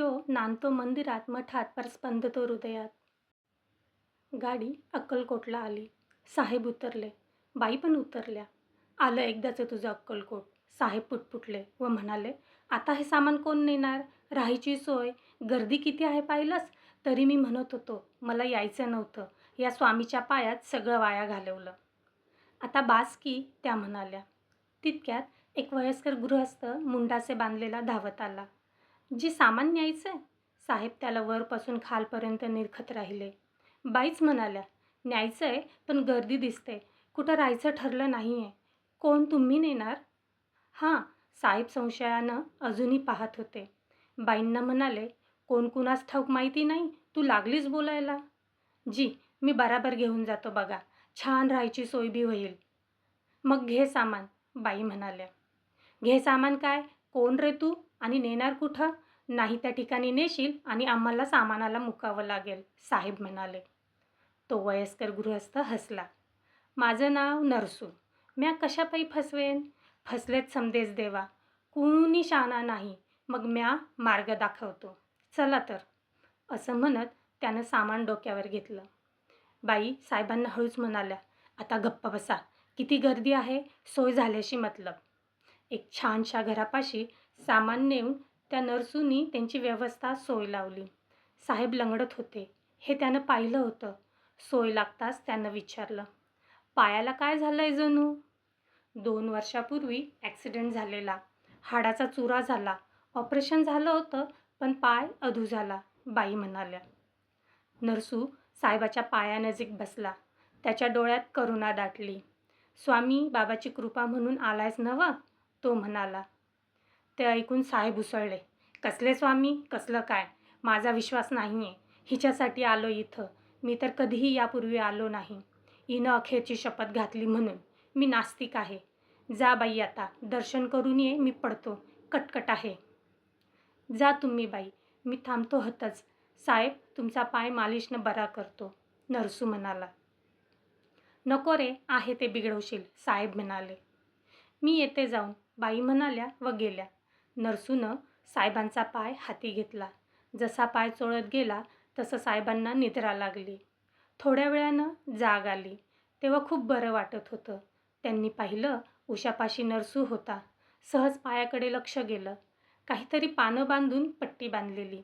त्यो नांदतो मंदिरात मठात परस्पंदतो हृदयात? गाडी अक्कलकोटला आली. साहेब उतरले. बाई पण उतरल्या. आलं एकदाचं तुझं अक्कलकोट. साहेब पुटपुटले व म्हणाले आता हे सामान कोण नेणार? राहायची सोय? गर्दी किती आहे पाहिलंस? तरी मी म्हणत होतो मला यायचं नव्हतं. या स्वामीच्या पायात सगळं वाया घालवलं. आता बास की त्या म्हणाल्या. तितक्यात एक वयस्कर गृहस्थ मुंडासे बांधलेला धावत आला. जी सामान न्यायचं साहेब त्याला वरपासून खालपर्यंत निरखत राहिले. बाईच म्हणाल्या न्यायचं आहे पण गर्दी दिसते. कुठं राहायचं ठरलं नाही आहे कोण तुम्ही नेणार? हां. साहेब संशयानं अजूनही पाहत होते. बाईंना म्हणाले कोण कुणास ठाऊक माहिती नाही. तू लागलीच बोलायला. जी मी बराबर घेऊन जातो बघा. छान राहायची सोय बी होईल. मग घे सामान. बाई म्हणाल्या. घे सामान काय? कोण रे तू? आणि नेणार कुठं? नाही त्या ठिकाणी नेशील आणि आम्हाला सामानाला मुकावं लागेल साहेब म्हणाले. तो वयस्कर गृहस्थ हसला. माझं नाव नरसू. म्या कशापायी फसवेन? फसलेत समदेस देवा. कुणी शाना नाही. मग म्या मार्ग दाखवतो. चला तर. असं म्हणत त्यानं सामान डोक्यावर घेतलं. बाई साहेबांना हळूच म्हणाल्या आता गप्प बसा. किती गर्दी आहे? सोय झाल्याशी मतलब. एक छानशा घरापाशी सामान नेऊन त्या नरसूनी त्यांची व्यवस्था सोय लावली. साहेब लंगडत होते. हे त्यानं पाहिलं होतं. सोय लागताच त्यानं विचारलं पायाला काय झालं आहे जणू? दोन वर्षापूर्वी ॲक्सिडेंट झालेला. हाडाचा चुरा झाला. ऑपरेशन झालं होतं पण पाय अधू झाला बाई म्हणाल्या. नरसू साहेबाच्या पायानजीक बसला. त्याच्या डोळ्यात करुणा दाटली. स्वामी बाबाची कृपा म्हणून आलायच नवा तो म्हणाला. ते ऐकून साहेब उसळले. कसले स्वामी? कसलं काय? माझा विश्वास नाही आहे हिच्यासाठी आलो इथं. मी तर कधीही यापूर्वी आलो नाही. हिनं अखेरची शपथ घातली म्हणून. मी नास्तिक आहे. जा बाई आता. दर्शन करून ये. मी पडतो. कटकट आहे. जा तुम्ही बाई. मी थांबतो हतच. साहेब तुमचा पाय मालिशनं बरा करतो. नरसू म्हणाला. नको रे. आहे ते बिघडवशील. साहेब म्हणाले. मी येते जाऊन. बाई म्हणाल्या व गेल्या. नरसूनं साहेबांचा पाय हाती घेतला. जसा पाय चोळत गेला तसं साहेबांना निद्रा लागली. थोड्या वेळानं जाग आली. तेव्हा खूप बरं वाटत होतं. त्यांनी पाहिलं उशापाशी नरसू होता. सहज पायाकडे लक्ष गेलं. काहीतरी पानं बांधून पट्टी बांधलेली.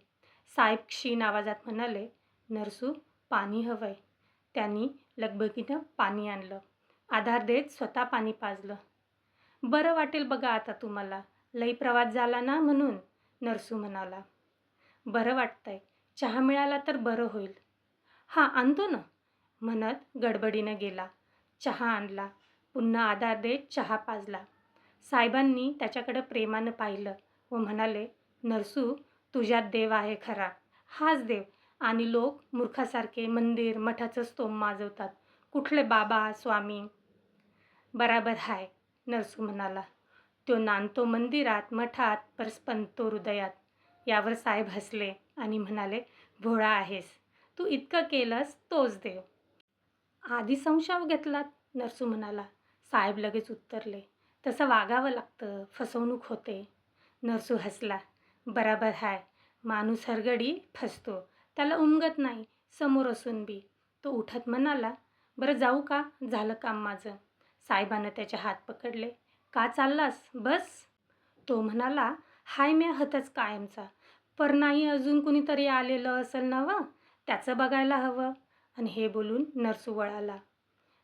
साहेब क्षीण आवाजात म्हणाले नरसू पाणी हवंय. त्यांनी लगबगीनं पाणी आणलं. आधार देत स्वतः पाणी पाजलं. बरं वाटेल बघा आता तुम्हाला. लई प्रवास झाला ना म्हणून? नरसू म्हणाला. बरं वाटतंय. चहा मिळाला तर बरं होईल. हां आणतो ना. म्हणत गडबडीनं गेला. चहा आणला. पुन्हा आधार देत चहा पाजला. साहेबांनी त्याच्याकडं प्रेमानं पाहिलं व म्हणाले नरसू तुझ्यात देव आहे खरा. हाच देव. आणि लोक मूर्खासारखे मंदिर मठाचं स्तोम माजवतात. कुठले बाबा स्वामी? बराबर हाय नरसू म्हणाला. तो नांदतो मंदिरात मठात परस्पंतो हृदयात. यावर साहेब हसले आणि म्हणाले भोळा आहेस. तू इतकं केलंस तोच देव. आधी संशय घेतलात नरसू म्हणाला. साहेब लगेच उत्तरले तसं वागावं लागतं फसवणूक होते. नरसू हसला बराबर हाय. माणूस हरगडी फसतो. त्याला उमगत नाही समोर असून बी. तो उठत म्हणाला बरं जाऊ का? झालं काम माझं. साहेबानं त्याचे हात पकडले. का चाललास? बस. तो म्हणाला हाय म्या हतच कायमचा. पर नाही अजून कुणीतरी आलेलं असेल ना व? त्याचं बघायला हवं. आणि हे बोलून नरसू वळाला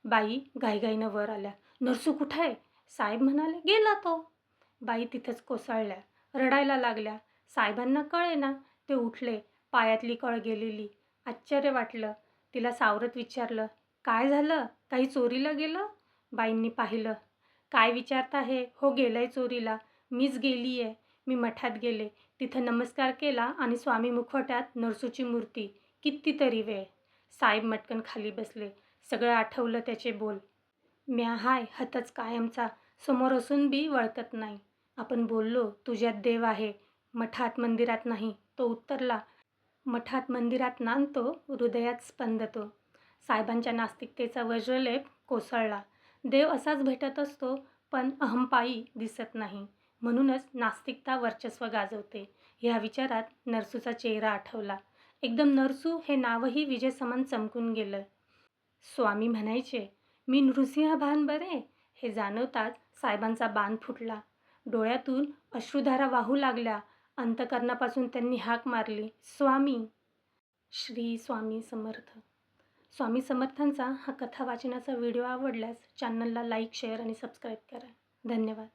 बाई घाईघाईनं वर आल्या. नरसू कुठं आहे? साहेब म्हणाले गेला तो. बाई तिथंच कोसळल्या. रडायला लागल्या. साहेबांना कळे ना ते उठले. पायातली कळ गेलेली. आश्चर्य वाटलं. तिला सावरत विचारलं काय झालं? काही चोरीला गेलं? बाईंनी पाहिलं काय विचारता हे? हो गेलंय चोरीला. मीच गेली आहे मी मठात गेले. तिथं नमस्कार केला आणि स्वामी मुखवट्यात नरसूची मूर्ती. कितीतरी वेळ. साहेब मटकन खाली बसले. सगळं आठवलं त्याचे बोल. म्या हाय हतच कायमचा. समोर असून बी वळकत नाही. आपण बोललो तुझ्यात देव आहे. मठात मंदिरात नाही. तो उत्तरला. मठात मंदिरात नांदतो हृदयात स्पंदतो. साहेबांच्या नास्तिकतेचा वज्रलेप कोसळला. देव असाच भेटत असतो पण अहंपायी दिसत नाही. म्हणूनच नास्तिकता वर्चस्व गाजवते. ह्या विचारात नरसूचा चेहरा आठवला. एकदम नरसू हे नावही विजेसमान चमकून गेलं. स्वामी म्हणायचे मी नृसिंह भान बरे? हे जाणवताच साहेबांचा बाण फुटला. डोळ्यातून अश्रुधारा वाहू लागल्या. अंतकरणापासून त्यांनी हाक मारली स्वामी श्री स्वामी समर्थ. स्वामी समर्थांचा हा कथा वाचनाचा व्हिडिओ आवडल्यास चॅनलला लाईक शेअर आणि सबस्क्राईब करा. धन्यवाद.